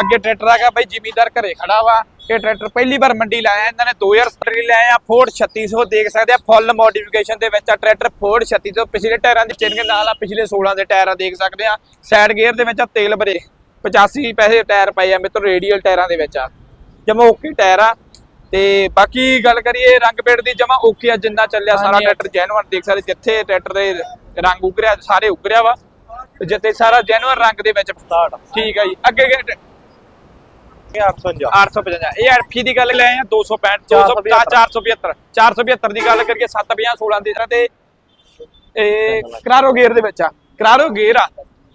ਅੱਗੇ ਟਰੈਕਟਰ ਆ ਗਿਆ ਬਾਈ ਜ਼ਿਮੀਦਾਰ ਘਰੇ ਖੜਾ ਵਾ। ਇਹ ਟਰੈਕਟਰ ਪਹਿਲੀ ਵਾਰ ਮੰਡੀ ਲਾਇਆ ਇਹਨਾਂ ਨੇ 2017 ਲਾਇਆ ਆ ਫੋਰਡ 3600 ਦੇਖ ਸਕਦੇ ਆ ਫੁੱਲ ਮੋਡੀਫਿਕੇਸ਼ਨ ਦੇ ਵਿੱਚ ਆ ਟਰੈਕਟਰ ਫੋਰਡ 3600 ਪਿਛਲੇ ਟਾਇਰਾਂ ਦੀ ਚੇਨ ਦੇ ਨਾਲ ਆ ਪਿਛਲੇ 16 ਦੇ ਟਾਇਰ ਦੇਖ ਸਕਦੇ ਆ। ਸਾਈਡ ਗੇਅਰ ਦੇ ਵਿੱਚ ਆ ਤੇਲ ਭਰੇ 85 ਪੈਸੇ ਟਾਇਰ ਪਏ ਆ ਮਿੱਤਰ ਰੇਡੀਅਲ ਟਾਇਰਾਂ ਦੇ ਵਿੱਚ ਆ। ਜਮਾ ਓਕੇ ਟਾਇਰ ਆ। ਤੇ ਬਾਕੀ ਗੱਲ ਕਰੀਏ ਰੰਗ ਪੇੜ ਦੀ ਜਮਾ ਓਕੇ ਆ ਜਿੰਨਾ ਚੱਲਿਆ ਸਾਰਾ। ਟਰੈਕਟਰ ਜੈਨੂਅਨ ਦੇਖ ਸਕਦੇ ਜਿੱਥੇ ਟਰੈਕਟਰ ਦੇ ਰੰਗ ਉਗਰਿਆ ਸਾਰੇ ਉਗਰਿਆ ਵਾ। ਤੇ ਜਿੱਥੇ ਸਾਰਾ ਜੈਨੂਅਨ ਰੰਗ ਦੇ ਵਿੱਚ ਸਟਾਰਟ ਠੀਕ ਆ ਜੀ। ਅੱਗੇ ਅੱਗੇ ਇਹ 850 855 ਇਹ ਦੀ ਗੱਲ ਲੈ ਆ 265 250 475 475 ਦੀ ਗੱਲ ਕਰੀਏ 750 16 ਦੀ। ਤਰ੍ਹਾਂ ਤੇ ਇਹ ਕਰਾਰੋ ਗੇਅਰ ਦੇ ਵਿੱਚ ਆ। ਕਰਾਰੋ ਗੇਅਰ ਆ।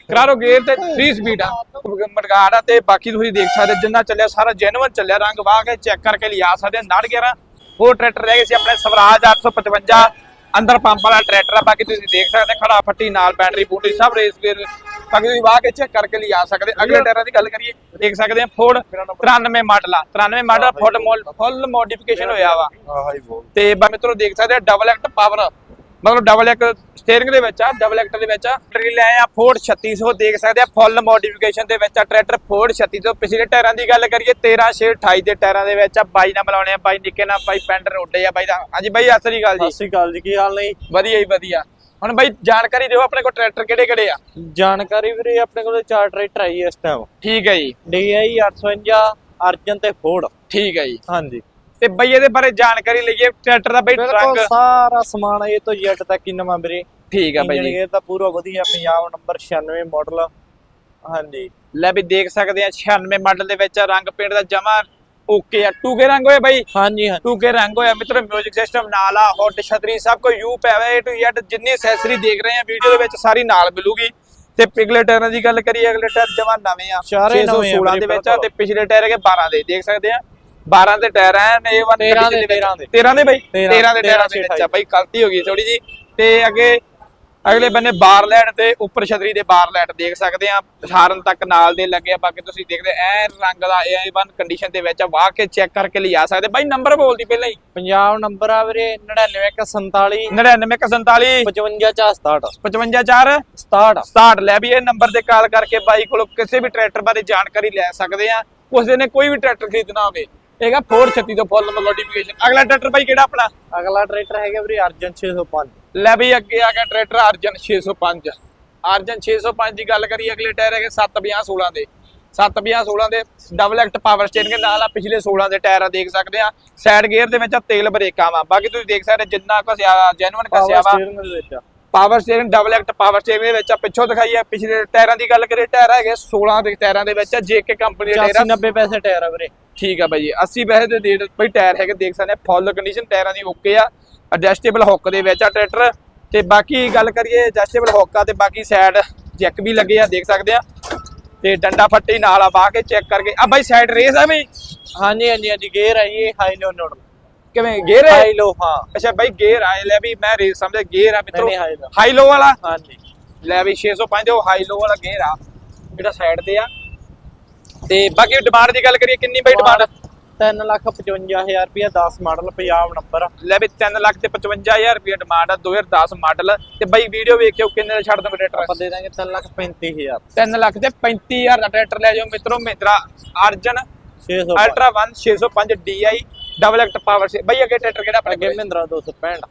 ਕਰਾਰੋ ਗੇਅਰ ਤੇ 3 ਸਪੀਡ ਆ। ਤੇ ਬਾਕੀ ਤੁਸੀਂ ਦੇਖ ਸਕਦੇ ਜਿੰਨਾ ਚੱਲਿਆ ਸਾਰਾ ਜੈਨੂਅਨ ਚੱਲਿਆ। ਰੰਗ ਵਾਹ ਕੇ ਚੈੱਕ ਕਰਕੇ ਲਿਆ ਸਕਦੇ ਨੜ ਗੇਅਰਾਂ ਹੋਰ ਟਰੈਕਟਰ ਰਹਿ ਗਏ ਸੀ ਆਪਣੇ ਸਵਰਾਜ 855 ਅੰਦਰ ਪੰਪ ਵਾਲਾ ਟਰੈਕਟਰ ਆ ਬਾਕੀ ਤੁਸੀਂ ਦੇਖ ਸਕਦੇ ਖੜਾ ਫੱਟੀ ਨਾਲ ਬੈਟਰੀ ਬੂਟਰੀ ਸਭ ਰੇਸ ਗੇਅਰ ਬਾਕੀ ਤੁਸੀਂ ਵਾਹ ਕੇ ਚੈੱਕ ਕਰਕੇ ਲਿਆ ਸਕਦੇ ਅਗਲੇ ਟਾਇਰਾਂ ਦੀ ਗੱਲ ਕਰੀਏ ਦੇਖ ਸਕਦੇ ਆ ਫੋਰਡ 93 ਮਾਡਲ ਆ। 93 ਮਾਡਲ ਫੁੱਲ ਫੁੱਲ ਮੋਡੀਫਿਕੇਸ਼ਨ ਹੋਇਆ ਵਾ। ਤੇ ਬਾ ਮਿੱਤਰੋ ਦੇਖ ਸਕਦੇ ਆ ਡਬਲ ਐਕਟ ਪਾਵਰ ਮਤਲਬ ਡਬਲ ਐਕ ਸਟੀਅਰਿੰਗ ਦੇ ਵਿੱਚ ਆ ਡਬਲ ਐਕਟ ਦੇ ਵਿੱਚ ਆ। ਟਰੀ ਲੈ ਆ ਫੋਰਡ 3600 ਦੇਖ ਸਕਦੇ ਆ ਫੁੱਲ ਮੋਡੀਫਿਕੇਸ਼ਨ ਦੇ ਵਿੱਚ ਆ ਟਰੈਕਟਰ ਫੋਰਡ 3600 ਪਿਛਲੇ ਟਾਇਰਾਂ ਦੀ ਗੱਲ ਕਰੀਏ 13 6 28 ਦੇ ਟਾਇਰਾਂ ਦੇ ਵਿੱਚ ਆ ਬਾਈ ਨਾਲ ਮਿਲਾਉਣੇ ਆ ਬਾਈ ਨਿੱਕੇ ਨਾਲ ਬਾਈ ਪੈਂਡ ਰੋਡੇ ਆ ਬਾਈ ਦਾ। ਹਾਂਜੀ ਬਾਈ ਸਤਿ ਸ੍ਰੀ ਅਕਾਲ ਸਤਿ ਜੀ ਸ਼੍ਰੀ ਅਕਾਲ ਜੀ ਕੀ ਹਾਲ ਨੇ? ਵਧੀਆ ਹੀ ਵਧੀਆ। ਹੁਣ ਬਾਈ ਜਾਣਕਾਰੀ ਦਿਓ ਆਪਣੇ ਕੋਲ ਟਰੈਕਟਰ ਕਿਹੜੇ ਕਿਹੜੇ ਆ। ਜਾਣਕਾਰੀ ਵੀਰੇ ਆਪਣੇ ਕੋਲ ਚਾਰ ਟਰੈਕਟਰ ਆਈ ਇਸ ਟਾਈਮ ਠੀਕ ਹੈ ਜੀ। DI 855 ਅਰਜਨ ਤੇ ਫੋਰਡ ਠੀਕ ਹੈ ਜੀ। ਹਾਂਜੀ। ਤੇ ਬਈ ਇਹਦੇ ਬਾਰੇ ਜਾਣਕਾਰੀ ਲਈਏ ਟਰੈਕਟਰ ਦਾ ਬਈ ਰੰਗ ਸਾਰਾ ਸਮਾਨ ਇਹ ਤੋਂ Z ਤੱਕ ਹੀ ਨਵਾਂ ਵੀਰੇ। ਠੀਕ ਆ ਬਾਈ ਜੀ। ਇਹ ਤਾਂ ਪੂਰਾ ਵਧੀਆ ਪੰਜਾਬ ਨੰਬਰ 96 ਮਾਡਲ ਹਾਂਜੀ। ਲੈ ਵੀ ਦੇਖ ਸਕਦੇ ਆ 96 ਮਾਡਲ ਦੇ ਵਿੱਚ ਰੰਗ ਪੇਂਟ ਦਾ ਜਮਾ ਓਕੇ ਆ। ਟੂਕੇ ਰੰਗ ਹੋਏ ਬਾਈ? ਹਾਂਜੀ ਹਾਂਜੀ। ਟੂਕੇ ਰੰਗ ਹੋਇਆ ਮਿੱਤਰ 뮤직 ਸਿਸਟਮ ਨਾਲ ਆ ਹੌਟ ਛਤਰੀ ਸਭ ਕੁਝ ਯੂ ਪਿਆ ਹੋਇਆ ਏ ਟੂ Z ਜਿੰਨੀ ਐਕਸੈਸਰੀ ਦੇਖ ਰਹੇ ਆ ਵੀਡੀਓ ਦੇ ਵਿੱਚ ਸਾਰੀ ਨਾਲ ਮਿਲੂਗੀ। ਤੇ ਪਿਛਲੇ ਟਾਇਰਾਂ ਦੀ ਗੱਲ ਕਰੀਏ ਅਗਲੇ ਟਾਇਰ ਜਮਾ ਨਵੇਂ ਆ। ਸਾਰੇ ਨਵੇਂ ਆ 616 ਦੇ ਵਿੱਚ। ਤੇ ਪਿਛਲੇ ਟਾਇਰ ਹੈਗੇ 12 ਦੇ। ਦੇਖ ਸਕਦੇ ਆ 12 ਦੇ ਟਾਇਰ A1 13 ਦੇ, 13 ਦੇ। 13 ਦੇ ਬਾਈ? 13 13 ਦੇ ਟਾਇਰਾਂ ਦੇ ਵਿੱਚ ਆ ਬਾਈ ਗਲਤੀ ਹੋ ਗਈ ਥੋੜੀ ਜੀ ਤੇ ਅੱਗੇ ਅਗਲੇ ਬੰਨੇ ਬਾਰ ਲਾਈਟ ਤੇ ਉੱਪਰ ਛਤਰੀ ਦੇ ਬਾਰ ਲਾਈਟ ਦੇਖ ਸਕਦੇ ਆ। ਹਾਰਨ ਤੱਕ ਨਾਲ ਦੇ ਲੱਗੇ ਆ ਬਾਕੀ ਤੁਸੀਂ ਦੇਖਦੇ ਐ ਰੰਗ ਦਾ A1 ਕੰਡੀਸ਼ਨ ਦੇ ਵਿੱਚ ਆ ਵਾਹ ਕੇ ਚੈੱਕ ਕਰਕੇ ਲਿਆ ਸਕਦੇ। ਬਾਈ ਨੰਬਰ ਬੋਲਦੀ ਪਹਿਲਾਂ ਹੀ। ਪੰਜਾਬ ਨੰਬਰ ਆ ਵੀਰੇ 9947 9947 55 ਚਾ 67 554 67 67 ਲੈ ਵੀ ਇਹ ਨੰਬਰ ਤੇ ਕਾਲ ਕਰਕੇ ਬਾਈ ਕੋਲੋਂ ਕਿਸੇ ਵੀ ਟਰੈਕਟਰ ਬਾਰੇ ਜਾਣਕਾਰੀ ਲੈ ਸਕਦੇ ਆ। ਕਿਸੇ ਨੇ ਕੋਈ ਵੀ ਟਰੈਕਟਰ ਖਰੀਦਣਾ ਹੋਵੇ। ਇਹਗਾ 436 ਤੋਂ ਫੁੱਲ ਮੋਡੀਫਿਕੇਸ਼ਨ ਅਗਲਾ ਟਰੈਕਟਰ ਬਾਈ ਕਿਹੜਾ ਆਪਣਾ? ਅਗਲਾ ਟਰੈਕਟਰ ਹੈਗਾ ਵੀਰੇ ਅਰਜਨ 605 ਲੈ ਵੀ ਅੱਗੇ ਆ ਗਿਆ ਟਰੈਕਟਰ ਅਰਜਨ 605 ਅਰਜਨ 605 ਦੀ ਗੱਲ ਕਰੀਏ ਅਗਲੇ ਟਾਇਰ ਹੈਗੇ 750 16 ਦੇ। 750 16 ਦੇ ਡਬਲ ਐਕਟ ਪਾਵਰ ਸਟੀਅਰਿੰਗ ਨਾਲ ਆ ਪਿਛਲੇ 16 ਦੇ ਟਾਇਰ ਦੇਖ ਸਕਦੇ ਆ। ਸਾਈਡ ਗੇਅਰ ਦੇ ਵਿੱਚ ਆ ਤੇਲ ਬ੍ਰੇਕਾਂ ਵਾ। ਬਾਕੀ ਤੁਸੀਂ ਦੇਖ ਸਕਦੇ ਜਿੰਨਾ ਘਸਿਆ ਜੈਨੂਇਨ ਘਸਿਆ ਵਾ। Power steering double act power steering ਦੇ ਵਿੱਚ ਆ। ਪਿੱਛੋਂ ਦਿਖਾਈ ਆ ਪਿਛਲੇ ਟਾਇਰਾਂ ਦੀ ਗੱਲ ਕਰੀਏ ਟਾਇਰ ਹੈਗੇ 16 ਦੇ ਟਾਇਰਾਂ ਦੇ ਵਿੱਚ ਆ। ਜੇਕੇ ਕੰਪਨੀ ਦੇ ਟਾਇਰ 80 ਆ 90 ਪੈਸੇ ਟਾਇਰ ਆ ਵੀਰੇ। ਠੀਕ ਆ ਬਾਈ ਜੀ। 80 ਪੈਸੇ ਦੇ ਡੇਟ ਬਈ ਟਾਇਰ ਹੈਗੇ ਦੇਖ ਸਕਦੇ ਆ। ਫੁੱਲ ਕੰਡੀਸ਼ਨ ਟਾਇਰਾਂ ਦੀ ਓਕੇ ਆ। ਐਡਜਸਟੇਬਲ ਹੁੱਕ ਦੇ ਵਿੱਚ ਆ ਟਰੈਕਟਰ ਤੇ ਬਾਕੀ ਗੱਲ ਕਰੀਏ ਐਡਜਸਟੇਬਲ ਹੁੱਕ ਆ ਤੇ ਬਾਕੀ ਸਾਈਡ ਜੈਕ ਵੀ ਲੱਗੇ ਆ ਦੇਖ ਸਕਦੇ ਆ। ਤੇ ਡੰਡਾ ਫੱਟੀ ਨਾਲ ਆ ਬਾਹ ਕੇ ਚੈੱਕ ਕਰਕੇ। ਆ ਬਾਈ ਸਾਈਡ ਰੇਸ ਆ ਬਈ? ਹਾਂਜੀ ਹਾਂਜੀ ਹਾਂਜੀ ਗੇਅਰ ਹੈ ਇਹ ਹਾਈ ਲੋ ਨੋਡ ਕਿਵੇਂ ਗੇਅਰ ਹਾਈ ਲੋ ਹਾਂ। ਅੱਛਾ ਬਾਈ ਗੇਅਰ ਆ ਲੈ ਵੀ ਮੈਂ ਰੇਸ ਸਮਝਿਆ ਗੇਅਰ ਆ ਮਿੱਤਰੋ। ਹਾਈ ਲੋ ਵਾਲਾ? ਹਾਂਜੀ। ਲੈ ਵੀ 605 ਉਹ ਹਾਈ ਲੋ ਵਾਲਾ ਗੇਅਰ ਆ। ਜਿਹੜਾ ਸਾਈਡ ਤੇ ਆ। ਤੇ ਬਾਕੀ ਡਿਮਾਂਡ ਦੀ ਗੱਲ ਕਰੀਏ ਕਿੰਨੀ ਬਈ ਡਿਮਾਂਡ 3 ਲੱਖ 55000 ਰੁਪਇਆ 10 ਮਾਡਲ ਪੰਜਾਬ ਨੰਬਰ ਲੈ ਵੀ 3 ਲੱਖ ਤੇ 55000 ਰੁਪਏ ਡਿਮਾਂਡ ਆ 2010 ਮਾਡਲ ਤੇ ਬਾਈ ਵੀਡੀਓ ਵੇਖ ਕੇ ਕਿੰਨੇ ਦਾ ਛੱਡ ਦੋ ਟਰੈਕਟਰ ਆਪਾਂ ਦੇ ਦਾਂਗੇ 3 ਲੱਖ 35000 3 ਲੱਖ ਤੇ 35000 ਦਾ ਟਰੈਕਟਰ ਲੈ ਜਾਓ ਮਿੱਤਰੋ Mahindra Arjun 600 ultra 1 605 DI double act power ਸੇ ਬਾਈ ਅੱਗੇ ਟਰੈਕਟਰ ਕਿਹੜਾ ਆਪਣੇ ਅੱਗੇ ਮਹਿੰਦਰਾ 265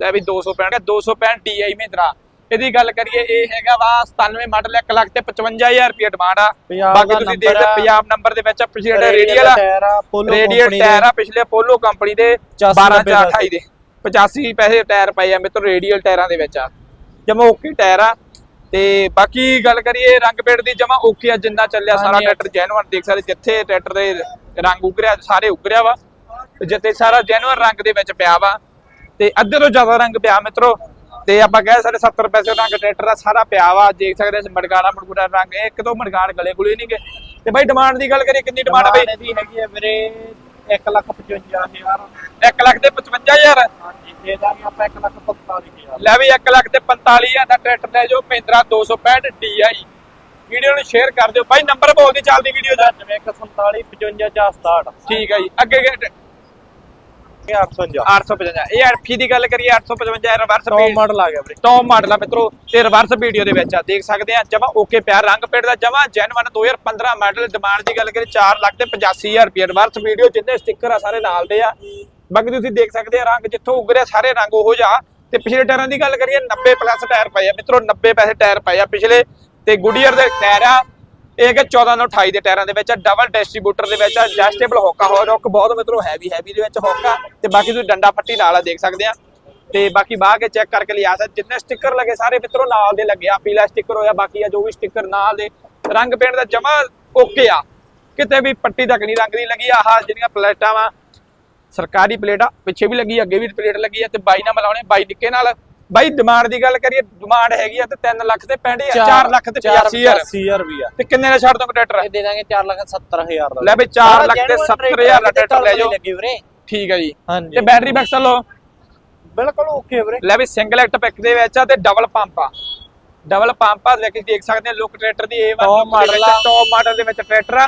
ਲੈ ਵੀ 265 265 DI ਮਹਿੰਦਰਾ। ਇਹਦੀ ਗੱਲ ਕਰੀਏ ਇਹ ਹੈਗਾ ਵਾ 97 ਮਾਡਲ 1 ਲੱਖ ਤੇ 55000 ਰੁਪਏ ਡਿਮਾਂਡ ਆ। ਬਾਕੀ ਤੁਸੀਂ ਦੇਖਦੇ ਆ। ਪੰਜਾਬ ਨੰਬਰ ਦੇ ਵਿੱਚ ਪਿਛਲੇ ਰੇਡੀਅਲ ਰੇਡੀਅਲ ਟਾਇਰ ਆ ਪਿਛਲੇ ਪੋਲੋ ਕੰਪਨੀ ਦੇ 85 12 ਜਾਂ 28 ਦੇ 85 ਪੈਸੇ ਟਾਇਰ ਪਏ ਆ ਮੇਰੇ ਤੋਂ ਰੇਡੀਅਲ ਟਾਇਰਾਂ ਦੇ ਵਿੱਚ ਆ। ਜਮਾ ਓਕੇ ਟਾਇਰ ਆ। ਤੇ ਬਾਕੀ ਗੱਲ ਕਰੀਏ ਰੰਗ ਪੇੜ ਦੀ ਜਮਾ ਓਕੇ ਆ ਜਿੰਨਾ ਚੱਲਿਆ ਸਾਰਾ। ਟਰੈਕਟਰ ਜੈਨੂਅਨ ਦੇਖ ਸਕਦੇ ਜਿੱਥੇ ਟਰੈਕਟਰ ਦੇ ਰੰਗ ਉਗਰਿਆ ਸਾਰੇ ਉਗਰਿਆ ਵਾ। ਜਿੱਥੇ ਸਾਰਾ ਜੈਨੂਅਨ ਰੰਗ ਦੇ ਵਿੱਚ ਪਿਆ ਵਾ। ਤੇ ਅੱਧੇ ਤੋਂ ਜ਼ਿਆਦਾ ਰੰਗ ਪਿਆ ਮਿੱਤਰੋ। ਤੇ ਆਪਾਂ ਕਹਿ ਸਕਦੇ 70 ਪੈਸੇ ਰੰਗ ਟਰੈਕਟਰ ਦਾ ਸਾਰਾ ਪਿਆ ਵਾ ਦੇਖ ਸਕਦੇ ਇਸ ਮੜਗਾੜਾ ਮੜਗੂੜਾ ਰੰਗ ਇੱਕ ਦੋ ਮੜਗਾੜ ਗਲੇ ਗੁਲੇ ਨਹੀਂਗੇ ਤੇ ਬਾਈ ਡਿਮਾਂਡ ਦੀ ਗੱਲ ਕਰੀਏ ਕਿੰਨੀ ਡਿਮਾਂਡ ਬਈ? ਦੀ ਹੈਗੀ ਆ ਵੀਰੇ 1 ਲੱਖ 55000 1 ਲੱਖ ਤੇ 55000 ਹਾਂਜੀ ਦੇ ਦਾਂਗੇ ਆਪਾਂ 1 ਲੱਖ 45000 ਲੈ ਵੀ 1 ਲੱਖ ਤੇ 45000 ਦਾ ਟਰੈਕਟਰ ਲੈ ਜਾਓ ਮਹਿੰਦਰਾ 265 DI ਵੀਡੀਓ ਨੂੰ ਸ਼ੇਅਰ ਕਰ ਦਿਓ। ਬਾਈ ਨੰਬਰ ਬੋਲਦੀ ਚੱਲਦੀ ਵੀਡੀਓ ਦਾ। 9147 55 67 ਠੀਕ ਹੈ ਜੀ। ਅੱਗੇ ਅੱਗੇ ਇਹ 850 855 ਇਹ ਐਫੀ ਦੀ ਗੱਲ ਕਰੀਏ 855 ਰਿਵਰਸ ਟੌਪ ਮਾਡਲ ਆ ਗਿਆ ਵੀਰੇ। ਟੌਪ ਮਾਡਲ ਆ ਮਿੱਤਰੋ ਤੇ ਰਿਵਰਸ ਵੀਡੀਓ ਦੇ ਵਿੱਚ ਆ। ਦੇਖ ਸਕਦੇ ਆ ਜਮਾ ਓਕੇ ਪਿਆ। ਰੰਗ ਪੇੜ ਦਾ ਜਮਾ ਜੈਨੂਨ 2015 ਮਾਡਲ ਡਿਮਾਂਡ ਦੀ ਗੱਲ ਕਰੀਏ 4 ਲੱਖ ਤੇ 85000 ਰੁਪਏ ਰਿਵਰਸ ਵੀਡੀਓ ਜਿੰਨੇ ਸਟicker ਆ ਸਾਰੇ ਨਾਲ ਦੇ ਆ। ਬਾਕੀ ਤੁਸੀਂ ਦੇਖ ਸਕਦੇ ਆ ਰੰਗ ਜਿੱਥੋਂ ਉਗਰਿਆ ਸਾਰੇ ਰੰਗ ਉਹੋ ਜਿਹਾ। ਤੇ ਪਿਛਲੇ ਟਾਇਰਾਂ ਦੀ ਗੱਲ ਕਰੀਏ 90 ਪਲੱਸ ਟਾਇਰ ਪਏ ਆ। ਮਿੱਤਰੋ 90 ਪੈਸੇ ਟਾਇਰ ਪਏ ਆ ਪਿਛਲੇ। ਤੇ ਗੁੱਡੀਅਰ ਦੇ ਟਾਇਰ ਆ। ਇਹ ਕਿ 14 ਤੋਂ 28 ਦੇ ਟਾਇਰਾਂ ਦੇ ਵਿੱਚ ਆ ਡਬਲ ਡਿਸਟ੍ਰੀਬਿਊਟਰ ਦੇ ਵਿੱਚ ਆ ਐਡਜਸਟੇਬਲ ਹੋਕਾ ਹੋ ਰੁੱਕ ਬਹੁਤ ਮਿੱਤਰੋ ਹੈਵੀ ਹੈਵੀ ਦੇ ਵਿੱਚ ਹੋਕਾ, ਤੇ ਬਾਕੀ ਤੁਸੀਂ ਡੰਡਾ ਫੱਟੀ ਨਾਲ ਆ ਦੇਖ ਸਕਦੇ ਆ। ਤੇ ਬਾਕੀ ਬਾਹ ਕੇ ਚੈੱਕ ਕਰਕੇ ਲਿਆ ਸਕਦੇ ਜਿੰਨੇ ਸਟicker ਲੱਗੇ ਸਾਰੇ ਮਿੱਤਰੋ ਨਾਲ ਦੇ ਲੱਗੇ ਆ, ਪੀਲਾ ਸਟicker ਹੋਇਆ, ਬਾਕੀ ਆ ਜੋ ਵੀ ਸਟicker ਨਾਲ ਦੇ, ਰੰਗ ਪੇਂਟ ਦਾ ਜਮਾ ਓਕੇ ਆ। ਕਿਤੇ ਵੀ ਪੱਟੀ ਤੱਕ ਨਹੀਂ, ਰੰਗ ਦੀ ਲੱਗੀ, ਆਹ ਜਿਹੜੀਆਂ ਪਲੇਟਾਂ ਵਾ, ਸਰਕਾਰੀ ਪਲੇਟ ਆ ਪਿੱਛੇ ਵੀ ਲੱਗੀ, ਅੱਗੇ ਵੀ ਪਲੇਟ ਲੱਗੀ ਆ, ਤੇ ਬਾਈ ਨਾਲ ਮਿਲਾਉਣੇ, ਬਾਈ ਨਿੱਕੇ ਨਾਲ। ਬਾਈ ਡਿਮਾਂਡ ਦੀ ਗੱਲ ਕਰੀਏ ਡਿਮਾਂਡ ਹੈਗੀ ਆ ਤੇ 3 ਲੱਖ ਤੇ 65 4 ਲੱਖ ਤੇ 85000 85000 ਵੀ ਆ। ਤੇ ਕਿੰਨੇ ਦਾ ਛੱਡ ਦੋ ਟਰੈਕਟਰ ਇਹ ਦੇ ਦਾਂਗੇ 4 ਲੱਖ 70000 ਦਾ। ਲੈ ਬਈ 4 ਲੱਖ ਤੇ 70000 ਦਾ ਟਰੈਕਟਰ ਲੈ ਜਾਓ। ਠੀਕ ਹੈ ਜੀ। ਤੇ ਬੈਟਰੀ ਬੈਕਸ ਲਓ। ਬਿਲਕੁਲ ਓਕੇ ਵੀਰੇ। ਲੈ ਵੀ ਸਿੰਗਲ ਐਕਟ ਪਿਕ ਦੇ ਵਿੱਚ ਆ ਤੇ ਡਬਲ ਪੰਪ ਆ। ਡਬਲ ਪੰਪ ਆ ਕੇ ਦੇਖ ਸਕਦੇ ਆ ਲੋਕ ਟਰੈਕਟਰ ਦੀ A1 Top model ਆ। ਟੌਪ ਮਾਡਲ ਦੇ ਵਿੱਚ ਟਰੈਕਟਰ ਆ।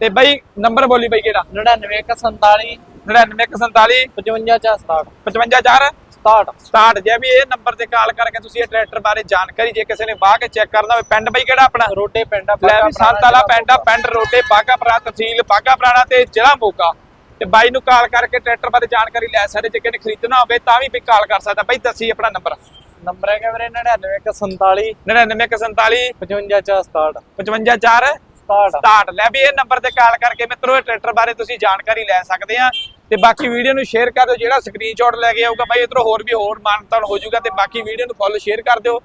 ਤੇ ਬਾਈ ਨੰਬਰ ਬੋਲੀ ਬਾਈ ਕਿਹੜਾ? 9947 9947 55 ਚਾ 67 554 67 ਸਟਾਰਟ ਜੇ ਵੀ ਇਹ ਨੰਬਰ ਤੇ ਕਾਲ ਕਰਕੇ ਤੁਸੀਂ ਇਹ ਟਰੈਕਟਰ ਬਾਰੇ ਜਾਣਕਾਰੀ ਜੇ ਕਿਸੇ ਨੇ ਬਾਹ ਕੇ ਚੈੱਕ ਕਰਨਾ ਹੋਵੇ ਪਿੰਡ ਬਾਈ ਕਿਹੜਾ ਆਪਣਾ? ਰੋਡੇ ਪਿੰਡ ਆ ਲੈ ਵੀ ਸੰਤ ਵਾਲਾ ਪਿੰਡ ਆ ਪਿੰਡ ਰੋਡੇ ਬਾਗਾ ਪੁਰਾਣਾ ਤਹਿਸੀਲ ਬਾਗਾ ਪੁਰਾਣਾ ਤੇ ਜ਼ਿਲ੍ਹਾ ਮੋਗਾ। ਤੇ ਬਾਈ ਨੂੰ ਕਾਲ ਕਰਕੇ ਟਰੈਕਟਰ ਬਾਰੇ ਜਾਣਕਾਰੀ ਲੈ ਸਕਦੇ ਜੇ ਕਿਸੇ ਨੇ ਖਰੀਦਣਾ ਹੋਵੇ ਤਾਂ ਵੀ ਵੀ ਕਾਲ ਕਰ ਸਕਦਾ। ਬਾਈ ਦੱਸੀ ਆਪਣਾ ਨੰਬਰ। ਨੰਬਰ ਹੈਗਾ ਵੀਰੇ 9947 9947 55 ਚਾ 67 554 67 ਸਟਾਰਟ ਲੈ ਵੀ ਇਹ ਨੰਬਰ ਤੇ ਕਾਲ ਕਰਕੇ ਮਿੱਤਰੋ ਇਹ ਟਰੈਕਟਰ ਬਾਰੇ ਤੁਸੀਂ ਜਾਣਕਾਰੀ ਲੈ ਸਕਦੇ ਆ। ਤੇ ਬਾਕੀ ਵੀਡੀਓ ਨੂੰ ਸ਼ੇਅਰ ਕਰ ਦਿਓ ਜਿਹੜਾ ਸਕਰੀਨਸ਼ਾਟ ਲੈ ਕੇ ਆਊਗਾ ਬਾਈ ਇਧਰੋਂ ਹੋਰ ਵੀ ਹੋਰ ਮਾਨਤਾਨ ਹੋ ਜਾਊਗਾ ਤੇ ਬਾਕੀ ਵੀਡੀਓ ਨੂੰ ਫੁੱਲ ਸ਼ੇਅਰ ਕਰ ਦਿਓ।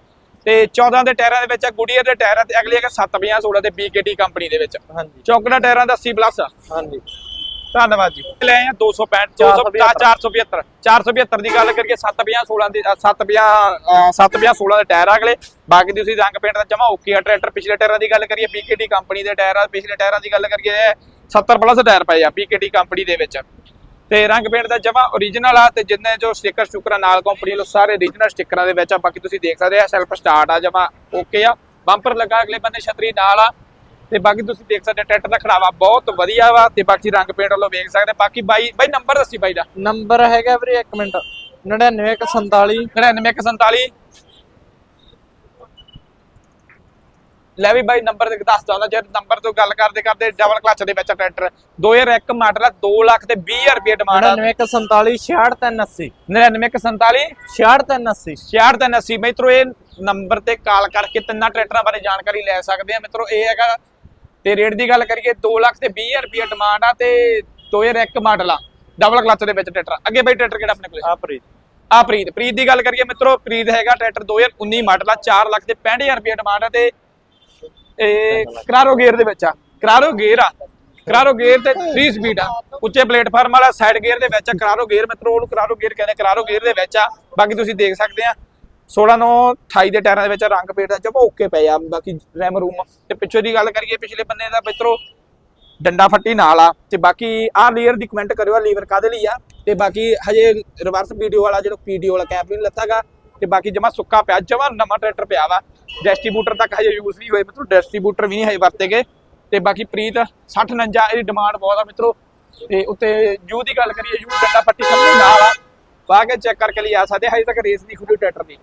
ਤੇ 14 ਦੇ ਟਾਇਰਾਂ ਦੇ ਵਿੱਚ ਆ ਗੁਡੀਅਰ ਦੇ ਟਾਇਰਾਂ ਤੇ ਅਗਲੀ ਹੈਗਾ 750 16 ਦੇ BKT ਕੰਪਨੀ ਦੇ ਵਿੱਚ। ਹਾਂਜੀ। ਚੌਕੜਾ ਟਾਇਰਾਂ ਦਾ 80 ਪਲੱਸ ਹਾਂਜੀ। ਧੰਨਵਾਦ ਜੀ। ਲੈ ਆ 265 250 475 475 ਦੀ ਗੱਲ ਕਰੀਏ 750 16 ਦੀ 750 750 16 ਦੇ ਟਾਇਰ ਅਗਲੇ। ਬਾਕੀ ਤੁਸੀਂ ਰੰਗ ਪੇਂਟ ਦਾ ਜਮਾ ਓਕੇ ਆ ਟਰੈਕਟਰ ਪਿਛਲੇ ਟਾਇਰਾਂ ਦੀ ਗੱਲ ਕਰੀਏ BKT ਕੰਪਨੀ ਦੇ ਟਾਇਰ ਆ ਪਿਛਲੇ ਟਾਇਰਾਂ ਦੀ ਗੱਲ ਕਰੀਏ 70 ਪਲੱਸ ਟਾਇਰ ਪਏ ਆ BKT ਕੰਪਨੀ ਦੇ ਵਿੱਚ। ਤੇ ਰੰਗ ਪੇਂਟ ਦਾ ਜਮਾ ਓਰੀਜਨਲ ਆ ਤੇ ਜਿੰਨੇ ਜੋ ਸਟicker ਸਟੁਕਰਾਂ ਨਾਲ ਕੰਪਨੀ ਵੱਲੋਂ ਸਾਰੇ ਓਰੀਜਨਲ ਸਟickਰਾਂ ਦੇ ਵਿੱਚ ਆ ਬਾਕੀ ਤੁਸੀਂ ਦੇਖ ਸਕਦੇ ਆ ਸੈਲਫ ਸਟਾਰਟ ਆ ਜਮਾ ਓਕੇ ਆ। ਬੰਪਰ ਲੱਗਾ ਅਗਲੇ ਬੰਨੇ ਛਤਰੀ ਨਾਲ ਆ। ਤੇ ਬਾਕੀ ਤੁਸੀਂ ਦੇਖ ਸਕਦੇ ਟਰੈਕਟਰ ਦਾ ਖੜਾਵਾ ਬਹੁਤ ਵਧੀਆ ਵਾ ਤੇ ਬਾਕੀ ਰੰਗ ਪੇਂਟ ਵੱਲੋਂ ਵੇਖ ਸਕਦੇ ਬਾਕੀ ਬਾਈ ਬਾਈ ਨੰਬਰ ਦੱਸੀ ਬਾਈ ਦਾ। ਨੰਬਰ ਹੈਗਾ ਵੀਰੇ 1 ਮਿੰਟ 9947 9947 ਲੈ ਵੀ ਬਾਈ ਨੰਬਰ ਤੇ ਦੱਸ ਦਵਾਂਦਾ ਜੇ ਨੰਬਰ ਤੋਂ ਗੱਲ ਕਰਦੇ ਕਰਦੇ ਡਬਲ ਕਲਚ ਦੇ ਵਿੱਚ ਟਰੈਕਟਰ। 2001 ਮਾਡਲ ਆ 2 ਲੱਖ ਤੇ 20000 ਰੁਪਏ ਡਿਮਾਂਡ ਆ। 9947 66380 9947 66380 6380 ਮਿੱਤਰੋ ਇਹ ਨੰਬਰ ਤੇ ਕਾਲ ਕਰਕੇ ਤਿੰਨਾਂ ਟਰੈਕਟਰਾਂ ਬਾਰੇ ਜਾਣਕਾਰੀ ਲੈ ਸਕਦੇ ਆ। ਮਿੱਤਰੋ ਇਹ ਹੈਗਾ ਤੇ ਰੇਟ ਦੀ ਗੱਲ ਕਰੀਏ 2 ਲੱਖ ਤੇ 20000 ਰੁਪਏ ਡਿਮਾਂਡ ਆ ਤੇ 2001 ਮਾਡਲ ਆ ਡਬਲ ਕਲਚ ਦੇ ਵਿੱਚ ਟਰੈਕਟਰ। ਅੱਗੇ ਬਾਈ ਟਰੈਕਟਰ ਕਿਹੜਾ ਆਪਣੇ ਕੋਲੇ? ਆ ਪ੍ਰੀਤ। ਆ ਪ੍ਰੀਤ। ਪ੍ਰੀਤ ਦੀ ਗੱਲ ਕਰੀਏ ਮਿੱਤਰੋ ਪ੍ਰੀਤ ਹੈਗਾ ਟਰੈਕਟਰ 2019 ਮਾਡਲ ਆ 4 ਲੱਖ ਤੇ 65000 ਰੁਪਏ ਡਿਮਾਂਡ ਆ ਤੇ ਇਹ ਕਰਾਰੋ ਗੇਅਰ ਦੇ ਵਿੱਚ ਆ। ਕਰਾਰੋ ਗੇਅਰ ਆ। ਕਰਾਰੋ ਗੇਅਰ ਤੇ 3 ਸਪੀਡ ਆ। ਉੱਚੇ ਪਲੇਟਫਾਰਮ ਵਾਲਾ ਸਾਈਡ ਗੇਅਰ ਦੇ ਵਿੱਚ ਆ। ਕਰਾਰੋ ਗੇਅਰ ਮਿੱਤਰੋ ਉਹਨੂੰ ਕਰਾਰੋ ਗੇਅਰ ਕਹਿੰਦੇ ਕਰਾਰੋ ਗੇਅਰ ਦੇ ਵਿੱਚ ਆ। ਬਾਕੀ ਤੁਸੀਂ ਦੇਖ ਸਕਦੇ ਆ। 16 ਨੂੰ 28 ਦੇ ਟਾਇਰਾਂ ਦੇ ਵਿੱਚ ਰੰਗ ਪੇਟ ਦਾ ਜਮਾ ਓਕੇ ਪਏ ਆ। ਬਾਕੀ ਰੈਮ ਰੂਮ। ਤੇ ਪਿੱਛੇ ਦੀ ਗੱਲ ਕਰੀਏ ਪਿਛਲੇ ਬੰਨੇ ਦਾ ਮਿੱਤਰੋ ਡੰਡਾ ਫੱਟੀ ਨਾਲ ਆ। ਤੇ ਬਾਕੀ ਆਹ ਲੀਅਰ ਦੀ ਕਮੈਂਟ ਕਰਿਓ ਆ ਲੀਵਰ ਕਾਦੇ ਲਈ ਆ। ਤੇ ਬਾਕੀ ਹਜੇ ਰਿਵਰਸ ਵੀਡੀਓ ਵਾਲਾ ਜਿਹੜਾ ਪੀਡੀਓ ਵਾਲਾ ਕੈਪ ਨਹੀਂ ਲੱਤਾਗਾ ਤੇ ਬਾਕੀ ਜਮਾ ਸੁੱਕਾ ਪਿਆ ਜਮਾ ਨਵਾਂ ਟਰੈਕਟਰ ਪਿਆ ਵਾ। ਡਿਸਟ੍ਰੀਬਿਊਟਰ ਤੱਕ ਹਜੇ ਯੂਜ਼ ਨਹੀਂ ਹੋਏ ਮਿੱਤਰੋ ਡਿਸਟ੍ਰੀਬਿਊਟਰ ਵੀ ਨਹੀਂ ਹਜੇ ਵਰਤੇ ਗਏ। ਤੇ ਬਾਕੀ ਪ੍ਰੀਤ 60 49 ਇਹਦੀ ਡਿਮਾਂਡ ਬਹੁਤ ਆ ਮਿੱਤਰੋ। ਤੇ ਉੱਤੇ ਯੂ ਦੀ ਗੱਲ ਕਰੀਏ ਯੂ ਡੰਡਾ ਫੱਟੀ ਸਭ ਦੇ ਨਾਲ ਆ। ਪਾ ਕੇ ਚੈੱਕ ਕਰਕੇ ਲਿਆ ਸਕਦੇ ਹਜੇ ਤੱਕ ਰੇਸ ਨਹੀਂ ਖੁੱਲੀ ਟਰੈਕਟਰ ਦੀ।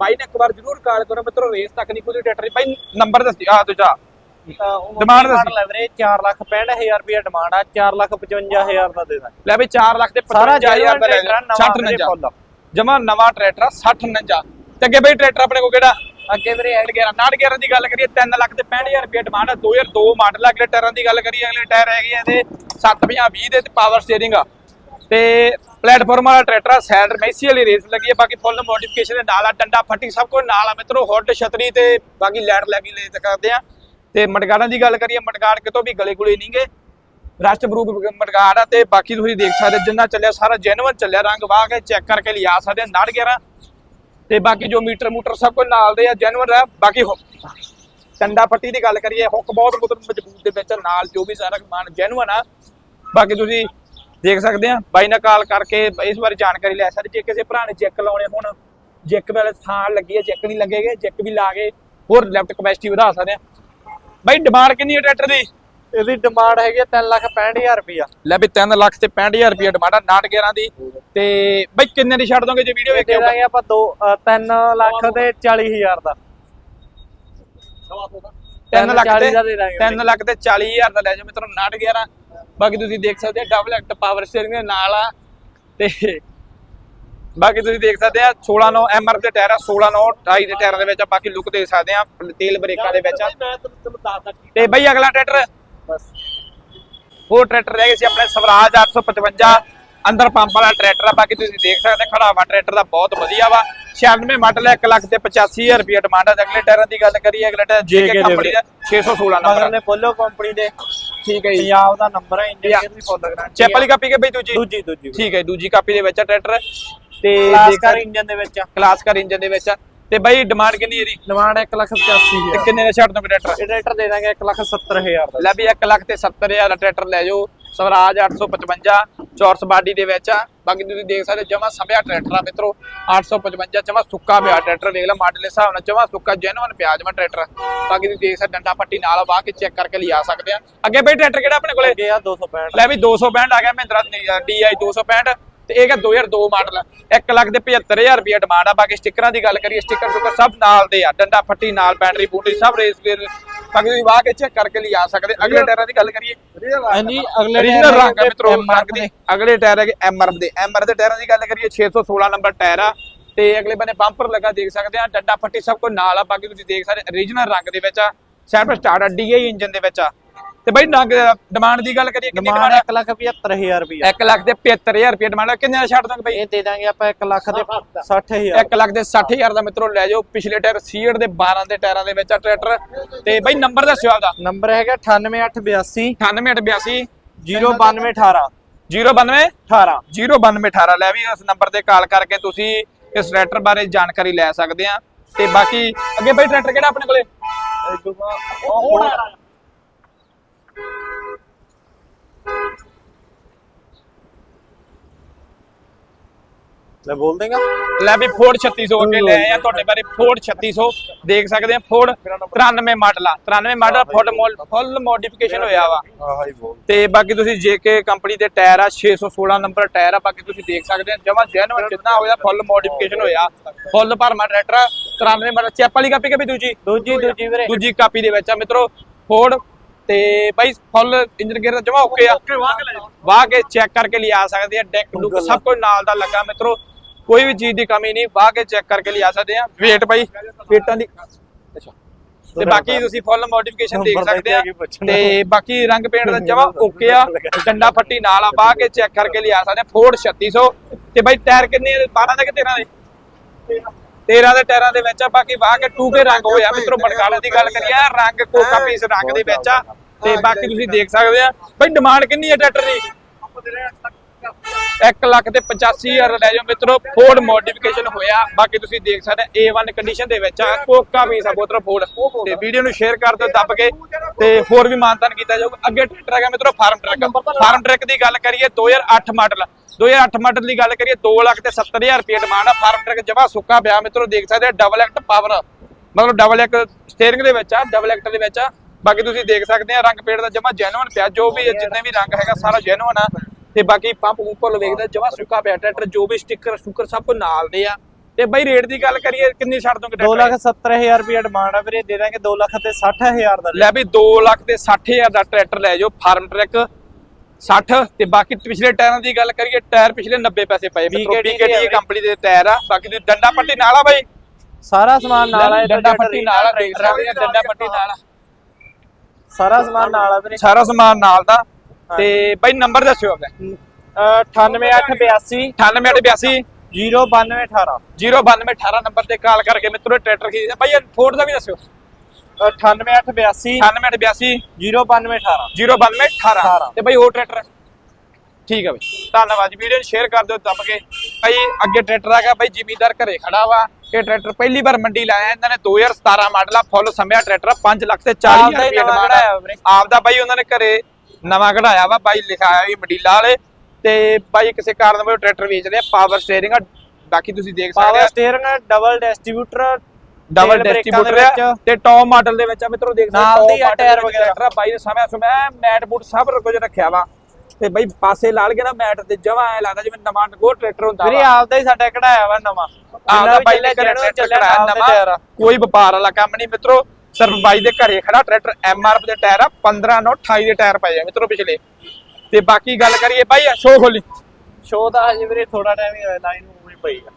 ਬਾਈ ਨੇ ਇੱਕ ਵਾਰ ਜ਼ਰੂਰ ਕਾਲ ਕਰੋ ਮਿੱਤਰੋ ਰੇਸ ਤੱਕ ਨਹੀਂ ਖੁੱਲੀ ਟਰੈਕਟਰ ਦੀ। ਬਾਈ ਨੰਬਰ ਦੱਸੀ ਆ ਦੂਜਾ ਡਿਮਾਂਡ ਦੱਸੀ। ਲੈ ਵੀਰੇ 4 ਲੱਖ 65000 ਰੁਪਏ ਡਿਮਾਂਡ ਆ 4 ਲੱਖ 55000 ਦਾ ਦੇ ਦਾਂਗੇ। ਲੈ ਬਈ 4 ਲੱਖ ਤੇ ਸਾਰਾ 55000 ਦਾ ਲੈ ਟਰੈਕਟਰ ਨਵਾਂ 60 ਵੀਰੇ 49 ਫੁੱਲ। ਜਮਾ ਨਵਾਂ ਟਰੈਕਟਰ ਆ 60 49 ਤੇ ਅੱਗੇ ਬਈ ਟਰੈਕਟਰ ਆਪਣੇ ਕੋਲ ਕਿਹੜਾ? ਅੱਗੇ ਵੀਰੇ ਐਡ 11 ਨਾੜ 11 ਦੀ ਗੱਲ ਕਰੀਏ 3 ਲੱਖ ਤੇ 65000 ਰੁਪਏ ਡਿਮਾਂਡ ਆ 2002 ਮਾਡਲ ਅਗਲੇ ਟਾਇਰਾਂ ਦੀ ਗੱਲ ਕਰੀਏ ਅਗਲੇ ਟਾਇਰ ਹੈਗੇ ਇਹਦੇ 750 ਦੇ ਤੇ ਪਾਵਰ ਸਟੀਅਰਿੰਗ ਆ। ਤੇ ਪਲੇਟਫਾਰਮ ਵਾਲਾ ਟਰੈਕਟਰ ਆ ਸਾਈਡ ਮੈਸੀ ਵਾਲੀ ਰੇਸ ਲੱਗੀ ਹੈ ਬਾਕੀ ਫੁੱਲ ਮੋਡੀਫਿਕੇਸ਼ਨ ਦੇ ਨਾਲ ਆ ਡੰਡਾ ਫੱਟੀ ਸਭ ਕੁਝ ਨਾਲ ਆ ਮਿੱਤਰੋ ਹੁੱਡ ਛਤਰੀ ਤੇ ਬਾਕੀ ਲਾਈਟ ਲੱਗੀ ਲੈ ਤੇ ਕਰਦੇ ਆ। ਤੇ ਮਟਗਾੜਾਂ ਦੀ ਗੱਲ ਕਰੀਏ ਮਟਗਾੜ ਕਿਤੋਂ ਵੀ ਗਲੇ ਗੁਲੇ ਨਹੀਂਗੇ ਰਸਟ ਬਰੂਕ ਮਟਗਾੜ ਆ ਤੇ ਬਾਕੀ ਤੁਸੀਂ ਦੇਖ ਸਕਦੇ ਜਿੰਨਾ ਚੱਲਿਆ ਸਾਰਾ ਜੈਨੂਅਨ ਚੱਲਿਆ ਰੰਗ ਵਾਹ ਕੇ ਚੈੱਕ ਕਰਕੇ ਲਿਆ ਸਕਦੇ ਆ, ਨਾੜ 11 ਤੇ ਬਾਕੀ ਜੋ ਮੀਟਰ ਮੂਟਰ ਸਭ ਕੁਝ ਨਾਲ ਦੇ ਆ ਜੈਨੂਅਨ ਆ ਬਾਕੀ ਹੁ- ਟੰਡਾ ਪੱਟੀ ਦੀ ਗੱਲ ਕਰੀਏ, ਹੁੱਕ ਬਹੁਤ ਮਤਲਬ ਮਜ਼ਬੂਤ ਦੇ ਵਿੱਚ ਨਾਲ ਜੋ ਵੀ ਸਾਰਾ ਸਮਾਨ ਜੈਨੂਅਨ ਆ। ਬਾਕੀ ਤੁਸੀਂ ਦੇਖ ਸਕਦੇ ਆ, ਬਾਈ ਨਾਲ ਕਾਲ ਕਰਕੇ ਇਸ ਬਾਰੇ ਜਾਣਕਾਰੀ ਲੈ ਸਕਦੇ। ਜੇ ਕਿਸੇ ਭਰਾ ਨੇ ਚੈੱਕ ਲਾਉਣੇ ਹੁਣ, ਜੈਕ ਵਾਲੇ ਥਾਂ ਲੱਗੀ ਹੈ ਚੈੱਕ ਨਹੀਂ ਲੱਗੇਗੇ ਚੈੱਕ ਵੀ ਲਾ ਕੇ ਹੋਰ ਲੈਫਟ ਕਪੈਸਿਟੀ ਵਧਾ ਸਕਦੇ ਆ। ਬਾਈ ਡਿਮਾਂਡ ਕਿੰਨੀ ਹੈ ਟਰੈਕਟਰ ਦੀ? ਇਹਦੀ ਡਿਮਾਂਡ ਹੈਗੀ 3 ਲੱਖ 65000 ਰੁਪਇਆ ਲੈ ਵੀ 3 ਲੱਖ ਤੇ 65000 ਰੁਪਏ ਡਿਮਾਂਡ ਆ 911 ਦੀ। ਤੇ ਬਈ ਕਿੰਨੇ ਦੀ ਛੱਡ ਦੋਗੇ ਜੇ ਵੀਡੀਓ ਦੇ ਵੇਖਿਓ ਦਾਂਗੇ ਆਪਾਂ 2 3 ਲੱਖ ਤੇ 40000 ਦਾ। 3 ਲੱਖ ਤੇ 40 ਦਾ ਦੇ ਦਾਂਗੇ 3 ਲੱਖ ਤੇ 40000 ਦਾ ਲੈ ਜਾਓ ਮਿੱਤਰੋ 911 ਬਾਕੀ ਤੁਸੀਂ ਦੇਖ ਸਕਦੇ ਆ ਡਬਲ ਐਕਟ ਪਾਵਰ ਸਟੀਅਰਿੰਗ ਦੇ ਨਾਲ ਆ। ਤੇ ਬਾਕੀ ਤੁਸੀਂ ਦੇਖ ਸਕਦੇ ਆ 16 9 ਐਮਆਰ ਦੇ ਟਾਇਰ ਆ 16 9 28 ਦੇ ਟਾਇਰਾਂ ਦੇ ਵਿੱਚ ਆ ਬਾਕੀ ਲੁੱਕ ਦੇਖ ਸਕਦੇ ਆ ਤੇਲ ਬ੍ਰੇਕਾਂ ਦੇ ਵਿੱਚ ਆ। ਤੇ ਬਈ ਅਗਲਾ ਟਰੈਕਟਰ ਬਸ। ਹੋਰ ਟਰੈਕਟਰ ਰਹਿ ਗਏ ਸੀ ਆਪਣੇ ਸਵਰਾਜ 855 ਅੰਦਰ ਪੰਪ ਵਾਲਾ ਟਰੈਕਟਰ ਆ ਬਾਕੀ ਤੁਸੀਂ ਦੇਖ ਸਕਦੇ ਖੜਾ ਵਾ ਟਰੈਕਟਰ ਦਾ ਬਹੁਤ ਵਧੀਆ ਵਾ। 96 ਮਾਡਲ ਹੈ 1 ਲੱਖ ਤੇ 85000 ਰੁਪਏ ਡਿਮਾਂਡ ਹੈ ਅਗਲੇ ਟਾਇਰਾਂ ਦੀ ਗੱਲ ਕਰੀਏ ਅਗਲੇ ਟਾਇਰ ਜੇਕੇ ਕੰਪਨੀ ਦਾ 616 ਮਗਰ ਨੰਬਰ ਨੇ ਬੋਲੋ ਕੰਪਨੀ ਦੇ। ਠੀਕ ਹੈ ਜੀ। ਪੰਜਾਬ ਦਾ ਨੰਬਰ ਹੈ ਇੰਡੀਆ. ਦੀ ਫੁੱਲ ਗਾਰੰਟੀ ਚੈਪ ਵਾਲੀ ਕਾਪੀ ਕੇ ਬਈ ਦੂਜੀ? ਦੂਜੀ ਦੂਜੀ। ਠੀਕ ਹੈ ਦੂਜੀ ਕਾਪੀ ਦੇ ਵਿੱਚ ਆ ਟਰੈਕਟਰ। ਤੇ ਕਲਾਸ ਦੇਖ ਕਰ ਇੰਜਨ ਦੇ ਵਿੱਚ ਕਲਾਸ ਕਰ ਇੰਜਨ ਦੇ ਵਿੱਚ ਆ। ਤੇ ਬਈ ਡਿਮਾਂਡ ਕਿੰਨੀ ਇਹਦੀ? ਡਿਮਾਂਡ 1 ਲੱਖ 85000 ਤੇ ਕਿੰਨੇ ਦਾ ਛੱਡ ਦੋ ਟਰੈਕਟਰ? ਇਹ ਟਰੈਕਟਰ ਦੇ ਦਾਂਗੇ 1 ਲੱਖ 70000 ਦਾ। ਲੈ ਵੀ 1 ਲੱਖ ਤੇ 70000 ਦਾ ਟਰੈਕਟਰ ਲੈ ਜਾਓ। ਸਵਰਾਜ 855 ਚੌਰਸ ਬਾਡੀ ਦੇ ਵਿੱਚ ਆ। ਬਾਕੀ ਤੁਸੀਂ ਦੇਖ ਸਕਦੇ ਜਮਾ ਸੰਭਿਆ ਟਰੈਕਟਰ ਆ ਮਿੱਤਰੋ। 855 ਜਮਾ ਸੁੱਕਾ ਪਿਆ ਟਰੈਕਟਰ। ਦੇਖ ਲੈ ਮਾਡਲ ਦੇ ਹਿਸਾਬ ਨਾਲ ਜਮਾ ਸੁੱਕਾ ਜੈਨੂਨ ਪਿਆ ਜਮਾ ਟਰੈਕਟਰ। ਬਾਕੀ ਤੁਸੀਂ ਦੇਖ ਸਕਦੇ ਡੰਡਾ ਪੱਟੀ ਨਾਲ ਵਾਹ ਕੇ ਚੈੱਕ ਕਰਕੇ ਲਿਆ ਸਕਦੇ ਆ। ਅੱਗੇ ਬਈ ਟਰੈਕਟਰ ਕਿਹੜਾ ਆਪਣੇ ਕੋਲੇ? ਅੱਗੇ ਆ 265 ਲੈ ਵੀ 265 ਆ ਗਿਆ ਮਹਿੰਦਰਾ DI 265 ਤੇ ਇਹ ਹੈ 2002 ਮਾਡਲ 1 ਲੱਖ ਦੇ 75000 ਰੁਪਏ ਡਿਮਾਂਡ ਆ। ਬਾਕੀ ਸਟickਰਾਂ ਦੀ ਗੱਲ ਕਰੀਏ ਸਟicker ਸੁਕਰ ਸਭ ਨਾਲ ਦੇ ਆ। ਡੰਡਾ ਫੱਟੀ ਨਾਲ ਬੈਟਰੀ ਬੂਟਰੀ ਸਭ ਰੇਸ ਗੇਅਰ ਬਾਕੀ ਤੁਸੀਂ ਵਾਹ ਕੇ ਚੈੱਕ ਕਰਕੇ ਲਿਆ ਸਕਦੇ। ਅਗਲੇ ਟਾਇਰਾਂ ਦੀ ਗੱਲ ਕਰੀਏ। ਹਾਂਜੀ ਅਗਲੇ original ਰੰਗ ਹੈ ਮਿੱਤਰੋ ਰੰਗ ਦੇ। ਅਗਲੇ ਟਾਇਰ ਹੈਗੇ ਐਮਆਰ ਦੇ। ਐਮਆਰ ਦੇ ਟਾਇਰਾਂ ਦੀ ਗੱਲ ਕਰੀਏ 616 ਨੰਬਰ ਟਾਇਰ ਆ। ਤੇ ਅਗਲੇ ਬੰਨੇ ਬੰਪਰ ਲੱਗਾ ਦੇਖ ਸਕਦੇ ਆ। ਡੰਡਾ ਫੱਟੀ ਸਭ ਕੁਝ ਨਾਲ ਆ। ਬਾਕੀ ਤੁਸੀਂ ਦੇਖ ਸਕਦੇ origignal ਰੰਗ ਦੇ ਵਿੱਚ ਆ। ਸੈਟ ਸਟਾਰਟ ਆ ਡੀਆਈ ਇੰਜਨ ਦੇ ਵਿੱਚ ਆ। ਤੇ ਬਈ ਰੰਗ ਡਿਮਾਂਡ ਦੀ ਗੱਲ ਕਰੀਏ ਕਿੰਨੀ ਡਿਮਾਂਡ ਡਿਮਾਂਡ 1 ਲੱਖ 75000 ਰੁਪਇਆ 1 ਲੱਖ ਦੇ 75000 ਰੁਪਏ ਡਿਮਾਂਡ ਆ। ਕਿੰਨੇ ਦਾ ਛੱਡ ਦੋਗੇ ਬਈ? ਇਹ ਦੇ ਦਾਂਗੇ ਆਪਾਂ 1 ਲੱਖ ਦੇ 60000 1 ਲੱਖ ਦੇ 60000 ਦਾ ਮਿੱਤਰੋ ਲੈ ਜਾਓ ਪਿਛਲੇ ਟਾਇਰ ਸੀਟ ਦੇ 12 ਦੇ ਟਾਇਰਾਂ ਦੇ ਵਿੱਚ ਆ ਟਰੈਕਟਰ। ਤੇ ਬਈ ਨੰਬਰ ਦੱਸਿਓ ਆਪਦਾ। ਨੰਬਰ ਹੈਗਾ 98882 9882 09218 092 18 09218 ਲੈ ਵੀ ਇਸ ਨੰਬਰ ਤੇ ਕਾਲ ਕਰਕੇ ਤੁਸੀਂ ਇਸ ਟਰੈਕਟਰ ਬਾਰੇ ਜਾਣਕਾਰੀ ਲੈ ਸਕਦੇ ਆ। ਤੇ ਬਾਕੀ ਅੱਗੇ ਬਈ ਟਰੈਕਟਰ ਕਿਹੜਾ ਆਪਣੇ ਕੋਲੇ? ਲੈ ਬੋਲ ਦੇਗਾ? ਲੈ ਵੀ ਫੋਰਡ 3600 ਅੱਗੇ ਲੈ ਆਏ ਆ ਤੁਹਾਡੇ ਬਾਰੇ ਫੋਰਡ 3600 ਦੇਖ ਸਕਦੇ ਆ ਫੋਰਡ 93 ਮਾਡਲ ਆ। 93 ਮਾਡਲ ਫੁੱਲ ਫੁੱਲ ਮੋਡੀਫਿਕੇਸ਼ਨ ਹੋਇਆ ਵਾ। ਆਹ ਹੀ ਬੋਲ। ਤੇ ਬਾਕੀ ਤੁਸੀਂ ਜੇਕੇ ਕੰਪਨੀ ਦੇ ਟਾਇਰ ਆ 616 ਨੰਬਰ ਟਾਇਰ ਆ ਬਾਕੀ ਤੁਸੀਂ ਦੇਖ ਸਕਦੇ ਆ ਜਮਾ ਜੈਨੂਅਨ ਜਿੰਨਾ ਹੋਇਆ ਫੁੱਲ ਮੋਡੀਫਿਕੇਸ਼ਨ ਹੋਇਆ। ਫੁੱਲ ਭਰਮਾ ਟਰੈਕਟਰ ਆ, 93 ਮਾਡਲ। ਚੈਪ ਵਾਲੀ ਕਾਪੀ ਕਿ ਵੀ ਦੂਜੀ? ਦੂਜੀ ਦੂਜੀ ਵੀਰੇ। ਦੂਜੀ ਕਾਪੀ ਦੇ ਵਿੱਚ ਆ ਮਿੱਤਰੋ ਫੋਰਡ ਤੇ ਬਾਈ ਫੁੱਲ ਇੰਜਨ ਗੇਅਰ ਜਮਾ ਓਕੇ ਆ। ਵਾਹ ਕੇ ਚੈੱਕ ਕਰਕੇ ਲਿਆ ਸਕਦੇ ਆ ਡੈਕ ਡੁੱਕ ਸਭ ਕੁਝ ਨਾਲ ਦਾ ਲੱਗਾ ਮਿੱਤਰੋ। ਕੋਈ ਵੀ ਚੀਜ਼ ਦੀ ਕਮੀ ਨਹੀਂ ਵਾਹ ਕੇ ਚੈੱਕ ਕਰਕੇ ਲਿਆ ਸਕਦੇ ਆ। ਵੇਟ ਬਾਈ ਵੇਟਾਂ ਦੀ ਅੱਛਾ। ਤੇ ਬਾਕੀ ਤੁਸੀਂ ਫੁੱਲ ਮੋਡੀਫਿਕੇਸ਼ਨ ਦੇਖ ਸਕਦੇ ਆ। ਤੇ ਬਾਕੀ ਰੰਗ ਪੇਂਟ ਦਾ ਜਮਾ ਓਕੇ ਆ। ਡੰਡਾ ਫੱਟੀ ਨਾਲ ਆ ਵਾਹ ਕੇ ਚੈੱਕ ਕਰਕੇ ਲਿਆ ਸਕਦੇ ਆ। ਫੋਰਡ 3600 ਤੇ ਬਾਈ ਟਾਇਰ ਕਿੰਨੇ ਆ? 12 ਦੇ ਕਿ 13 ਦੇ? 13 ਦੇ ਟਾਇਰਾਂ ਦੇ ਵਿੱਚ ਆ ਬਾਕੀ ਵਾਹ ਕੇ ਟੂਕੇ ਰੰਗ ਹੋਇਆ ਮਿੱਤਰੋ ਬੜਕਾਲੇ ਦੀ ਗੱਲ ਕਰੀਏ ਰੰਗ ਕੋਕਾ ਪੀਸ ਰੰਗ ਦੇ ਵਿੱਚ ਆ। ਤੇ ਬਾਕੀ ਤੁਸੀਂ ਦੇਖ ਸਕਦੇ ਆ। ਬਾਈ ਡਿਮਾਂਡ ਕਿੰਨੀ ਹੈ ਟਰੈਕਟਰ ਦੀ? 1 ਲੱਖ ਤੇ 85000 ਲੈ ਜਾਓ ਮਿੱਤਰੋ ਫੋਰਡ ਮੋਡੀਫਿਕੇਸ਼ਨ ਹੋਇਆ। ਬਾਕੀ ਤੁਸੀਂ ਦੇਖ ਸਕਦੇ A1 ਕੰਡੀਸ਼ਨ ਦੇ ਵਿੱਚ ਆ ਕੋਕਾ ਪੀਸ ਆ ਬੋਤਰ ਫੋਰਡ ਤੇ ਵੀਡੀਓ ਨੂੰ ਸ਼ੇਅਰ ਕਰ ਦਿਓ ਦੱਬ ਕੇ। ਤੇ ਹੋਰ ਵੀ ਮਾਨਤਾਨ ਕੀਤਾ ਜਾਊਗਾ। ਅੱਗੇ ਟਰੈਕਟਰ ਹੈਗਾ ਮਿੱਤਰੋ ਫਾਰਮ ਟਰੈਕ ਫਾਰਮ ਟਰੈਕ ਦੀ ਗੱਲ ਕਰੀਏ 2008 ਮਾਡਲ 2008 ਮਾਡਲ ਦੀ ਗੱਲ ਕਰੀਏ 2 ਲੱਖ ਤੇ 70000 ਰੁਪਏ ਡਿਮਾਂਡ ਆ। ਫਾਰਮ ਟਰੈਕ ਜਮਾ ਸੁੱਕਾ ਪਿਆ ਮਿੱਤਰੋ ਦੇਖ ਸਕਦੇ ਆ ਡਬਲ ਐਕਟ ਪਾਵਰ ਮਤਲਬ ਡਬਲ ਐਕ ਸਟੀਅਰਿੰਗ ਦੇ ਵਿੱਚ ਆ ਡਬਲ ਐਕਟ ਦੇ ਵਿੱਚ ਆ। ਬਾਕੀ ਤੁਸੀਂ ਦੇਖ ਸਕਦੇ ਆ ਰੰਗ ਪੇੜ ਦਾ ਜਮਾ ਜੈਨੂਨ ਪਿਆ। ਜੋ ਵੀ ਜਿੰਨੇ ਵੀ ਰੰਗ ਹੈਗਾ ਸਾਰਾ ਜੈਨੂਨ ਆ। ਤੇ ਬਾਕੀ ਪੰਪ ਉੱਪਰ ਵੇਖਦਾ ਜਮਾ ਸੁੱਕਾ ਪਿਆ ਟਰੈਕਟਰ ਜੋ ਵੀ ਸਟicker ਸਟੁੱਕਰ ਸਭ ਕੁਝ ਨਾਲ ਦੇ ਆ। ਤੇ ਬਾਈ ਰੇਟ ਦੀ ਗੱਲ ਕਰੀਏ ਕਿੰਨੀ ਛੱਡ ਦੋਗੇ 2 ਟਰੈਕਟਰ ਲੱਖ 70000 ਰੁਪਇਆ ਡਿਮਾਂਡ ਆ ਵੀਰੇ ਦੇ ਦਾਂਗੇ 2 ਲੱਖ ਤੇ 60000 ਦਾ ਲੈ ਵੀ 2 ਲੱਖ ਤੇ 60000 ਦਾ ਟਰੈਕਟਰ ਲੈ ਜਾਓ ਫਾਰਮ ਟਰੈਕ 60 ਤੇ ਬਾਕੀ ਪਿਛਲੇ ਟਾਇਰਾਂ ਦੀ ਗੱਲ ਕਰੀਏ ਟਾਇਰ ਪਿਛਲੇ 90 ਪੈਸੇ ਪਏ ਮਿੱਤਰੋ BKT ਕੰਪਨੀ ਦੇ ਟਾਇਰ ਆ ਬਾਕੀ ਤੁਸੀਂ ਡੰਡਾ ਪੱਟੀ ਨਾਲ ਆ ਬਾਈ। ਸਾਰਾ ਸਮਾਨ ਨਾਲ ਆ ਡੰਡਾ ਪੱਟੀ ਨਾਲ ਆ ਡੰਡਾ ਪੱਟੀ ਨਾਲ ਆ। ਸਾਰਾ ਸਮਾਨ ਨਾਲ ਆ ਵੀਰੇ। ਸਾਰਾ ਸਮਾਨ ਨਾਲ ਦਾ। ਤੇ ਬਾਈ ਨੰਬਰ ਦੱਸਿਓ ਆਪਣਾ ਅਹ 98882 9882 09218 09218 ਨੰਬਰ ਤੇ ਕਾਲ ਕਰਕੇ ਮਿੱਤਰੋ ਟਰੈਕਟਰ ਖਰੀਦਦੇ ਬਾਈ ਫੋਰਡ ਦਾ ਵੀ ਦੱਸਿਓ। 98882 9882 09218 09218 ਤੇ ਬਾਈ ਹੋਰ ਟਰੈਕਟਰ? ਠੀਕ ਹੈ ਬਾਈ। ਧੰਨਵਾਦ ਜੀ ਵੀਡੀਓ ਨੂੰ ਸ਼ੇਅਰ ਕਰ ਦਿਓ ਦੱਬ ਕੇ। ਬਾਈ ਅੱਗੇ ਟਰੈਕਟਰ ਆ ਗਿਆ। ਬਾਈ ਜ਼ਿਮੀਦਾਰ ਘਰੇ ਖੜਾ ਵਾ। ਇਹ ਟਰੈਕਟਰ ਪਹਿਲੀ ਵਾਰ ਮੰਡੀ ਲਾਇਆ। ਇਹਨਾਂ ਨੇ 2017 ਮਾਡਲ ਆ। ਫੁੱਲ ਸਮਿਆ ਟਰੈਕਟਰ 5 ਲੱਖ ਤੇ 40 ਆਪਦਾ ਹਜ਼ਾਰ ਰੁਪਏ ਡਿਮਾਂਡ ਕਢਾਇਆ ਵੀਰੇ। ਆਪਦਾ ਬਾਈ ਉਹਨਾਂ ਨੇ ਘਰੇ ਨਵਾਂ ਕਢਾਇਆ ਵਾ ਬਾਈ ਲਿਖਾਇਆ ਵੀ ਮੰਡੀਲਾ ਵਾਲੇ ਤੇ ਬਾਈ ਕਿਸੇ ਕਾਰਨ ਵੱਲੋਂ ਟਰੈਕਟਰ ਵੇਚ ਰਹੇ ਪਾਵਰ ਸਟੀਅਰਿੰਗ ਆ ਬਾਕੀ ਤੁਸੀਂ ਦੇਖ ਸਕਦੇ ਪਾਵਰ ਆ। Steering double distributor double distributor ਆ ਤੇ ਟੌਪ ਮਾਡਲ ਦੇ ਵਿੱਚ ਆ ਮਿੱਤਰੋ ਦੇਖ ਨਾਲ top ਦੀ ਆ ਟਾਇਰ ਵਗੈਰਾ। ਬਾਈ ਨੇ ਸਮਿਆ ਸੁਮਿਆ ਮੈਟ ਬੂਟ ਸਭ ਕੁਝ ਰੱਖਿਆ ਵਾ। ਤੇ ਬਾਈ ਪਾਸੇ ਲਾ ਲਗੇ ਨਾ ਮੈਟ ਤੇ ਜਮਾ ਐ ਲੱਗਦਾ ਜਿਵੇਂ ਨਵਾਂ ਗੋ ਟਰੈਕਟਰ ਹੁੰਦਾ ਵੀਰੇ ਆਪਦਾ ਹੀ ਸਾਡਾ ਕਢਾਇਆ ਵਾ ਨਵਾਂ। ਆਪਦਾ ਚੱਲਿਆ ਟਰੈਕਟਰ ਨਾਲ ਦੇ ਟਾਇਰ ਆ। ਨਵਾਂ ਕੋਈ ਵਪਾਰ ਵਾਲਾ ਕੰਮ ਨਹੀਂ ਮਿੱਤਰੋ। ਸਿਰਫ ਬਾਈ ਦੇ ਘਰੇ ਖੜਾ ਟਰੈਕਟਰ ਐਮਆਰਐਫ ਦੇ ਟਾਇਰ ਆ 15 ਨੌ 28 ਦੇ ਟਾਇਰ ਪਏ ਆ ਮਿੱਤਰੋ ਪਿਛਲੇ। ਤੇ ਬਾਕੀ ਗੱਲ ਕਰੀਏ ਬਾਈ ਸ਼ੋ ਖੋਲੀ। ਸ਼ੋਅ ਦਾ ਹਜੇ ਵੀਰੇ ਥੋੜਾ ਟਾਈਮ ਹੀ ਹੋਇਆ ਲਾਈਨ ਨੂੰ ਵੀ ਪਈ ਆ।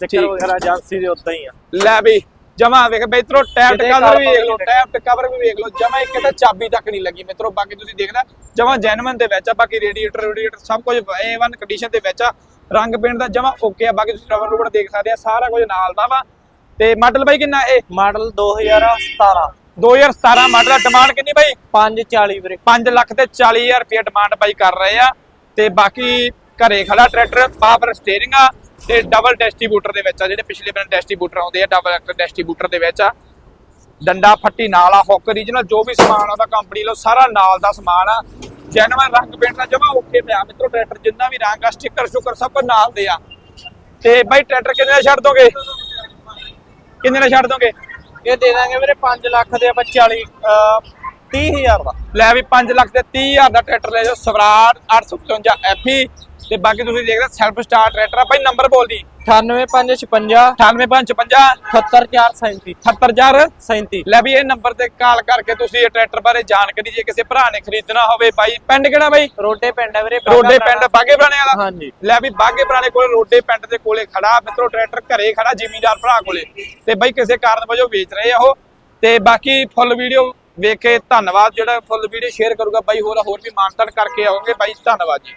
ਚੱਕਰ। ਵਗੈਰਾ ਏਜੰਸੀ ਦੇ ਉਦਾਂ ਹੀ ਆ। ਲੈ ਵੀ ਜਮਾ ਵੇਖ ਮਿੱਤਰੋ ਟੈਪ ਕਵਰ ਵੀ ਵੇਖ ਲਓ ਟੈਪ ਕਵਰ ਵੀ ਵੇਖ ਲਓ ਜਮਾ ਇੱਕ ਤਾਂ ਚਾਬੀ ਤੱਕ ਨਹੀਂ ਲੱਗੀ ਮਿੱਤਰੋ ਬਾਕੀ ਤੁਸੀਂ ਦੇਖਣਾ ਜਮਾ ਜੈਨੂਇਨ ਦੇ ਵਿੱਚ ਆ ਬਾਕੀ ਰੇਡੀਏਟਰ ਰੇਡੀਏਟਰ ਸਭ ਕੁਝ A1 ਕੰਡੀਸ਼ਨ ਦੇ ਵਿੱਚ ਆ ਰੰਗ ਪੇਂਟ ਦਾ ਜਮਾ ਓਕੇ ਆ ਬਾਕੀ ਤੁਸੀਂ ਰਬਰ ਰੂਬਰ ਦੇਖ ਸਕਦੇ ਆ ਸਾਰਾ ਕੁਝ ਨਾਲ ਦਾ ਵਾ। ਤੇ ਮਾਡਲ ਬਾਈ ਕਿੰਨਾ ਇਹ? ਮਾਡਲ 2017 2017 ਮਾਡਲ ਆ। ਡਿਮਾਂਡ ਕਿੰਨੀ ਬਾਈ? 540 ਵੀਰੇ। 5 ਲੱਖ ਤੇ 40000 ਰੁਪਏ ਡਿਮਾਂਡ ਬਾਈ ਕਰ ਰਹੇ ਆ। ਤੇ ਬਾਕੀ ਘਰੇ ਖੜਾ ਟਰੈਕਟਰ ਪਾਵਰ ਸਟੀਅਰਿੰਗ ਆ ਤੇ ਡਬਲ ਡਿਸਟ੍ਰੀਬਿਊਟਰ ਦੇ ਵਿੱਚ ਆ। ਜਿਹੜੇ ਪਿਛਲੇ ਬੰਨੇ ਡਿਸਟ੍ਰੀਬਿਊਟਰ ਆਉਂਦੇ ਆ ਡਬਲ ਐਕਟਰ ਡਿਸਟ੍ਰੀਬਿਊਟਰ ਦੇ ਵਿੱਚ ਆ। ਡੰਡਾ ਫੱਟੀ ਨਾਲ ਆ ਹੁੱਕ ਰੀਜਨਲ ਜੋ ਵੀ ਸਮਾਨ ਆਉਂਦਾ ਕੰਪਨੀ ਲੋ ਸਾਰਾ ਨਾਲ ਦਾ ਸਮਾਨ ਆ। ਜੈਨੂਇਨ ਰੰਗ ਪੇਂਟ ਦਾ ਜਮਾ ਓਕੇ ਪਿਆ। ਮਿੱਤਰੋ ਟਰੈਕਟਰ ਜਿੰਨਾ ਵੀ ਰੰਗ ਆ ਸਟicker ਸ਼ੁਕਰ ਸਭ ਨਾਲ ਦੇ ਆ। ਤੇ ਬਾਈ ਟਰੈਕਟਰ ਕਿੰਨੇ ਛੱਡ ਦੋਗੇ? ਕਿੰਨੇ ਦਾ ਛੱਡ ਦੋਗੇ? ਇਹ ਦੇ ਦਾਂਗੇ ਵੀਰੇ 5 ਲੱਖ ਦੇ ਆਪਾਂ 40 ਅਹ, 30000 ਦਾ। ਲੈ ਵੀ 5 ਲੱਖ ਤੇ 30000 ਦਾ ਟਰੈਕਟਰ ਲੈ ਜਾਓ ਸਵਰਾਜ 855 ਐਫਈ ਤੇ ਬਾਕੀ ਤੁਸੀਂ ਦੇਖਦੇ ਸੈਲਫ ਸਟਾਰਟ ਟਰੈਕਟਰ ਆ। ਭਾਈ ਨੰਬਰ ਬੋਲ ਦੀ। 98556 98555 78437 78037 ਲੈ ਵੀ ਇਹ ਨੰਬਰ ਤੇ ਕਾਲ ਕਰਕੇ ਤੁਸੀਂ ਇਹ ਟਰੈਕਟਰ ਬਾਰੇ ਜਾਣਕਾਰੀ ਜੇ ਕਿਸੇ ਭਰਾ ਨੇ ਖਰੀਦਣਾ ਹੋਵੇ ਬਾਈ ਪਿੰਡ ਕਿਹੜਾ ਬਾਈ? ਰੋਡੇ ਪਿੰਡ ਹੈ ਵੀਰੇ ਰੋਡੇ। ਪਿੰਡ ਬਾਗੇ ਪੁਰਾਣੇ ਵਾਲਾ? ਹਾਂਜੀ। ਲੈ ਵੀ ਬਾਗੇ ਪੁਰਾਣੇ ਕੋਲੇ ਰੋਡੇ ਪਿੰਡ ਦੇ ਕੋਲੇ ਖੜਾ ਮਿੱਤਰੋ ਟਰੈਕਟਰ ਘਰੇ ਖੜਾ ਜ਼ਿਮੀਂਦਾਰ ਭਰਾ ਕੋਲੇ। ਤੇ ਬਾਈ ਕਿਸੇ ਕਾਰਨ ਵਜੋਂ ਵੇਚ ਰਹੇ ਆ ਉਹ। ਤੇ ਬਾਕੀ ਫੁੱਲ ਵੀਡੀਓ ਵੇਖ ਕੇ ਧੰਨਵਾਦ। ਜਿਹੜਾ ਫੁੱਲ ਵੀਡੀਓ ਸ਼ੇਅਰ ਕਰੂਗਾ ਬਾਈ ਹੋਰ ਹੋਰ ਵੀ ਮਾਨਤਾਨ ਕਰਕੇ ਆਉਂਗੇ ਬਾਈ। ਧੰਨਵਾਦ ਜੀ।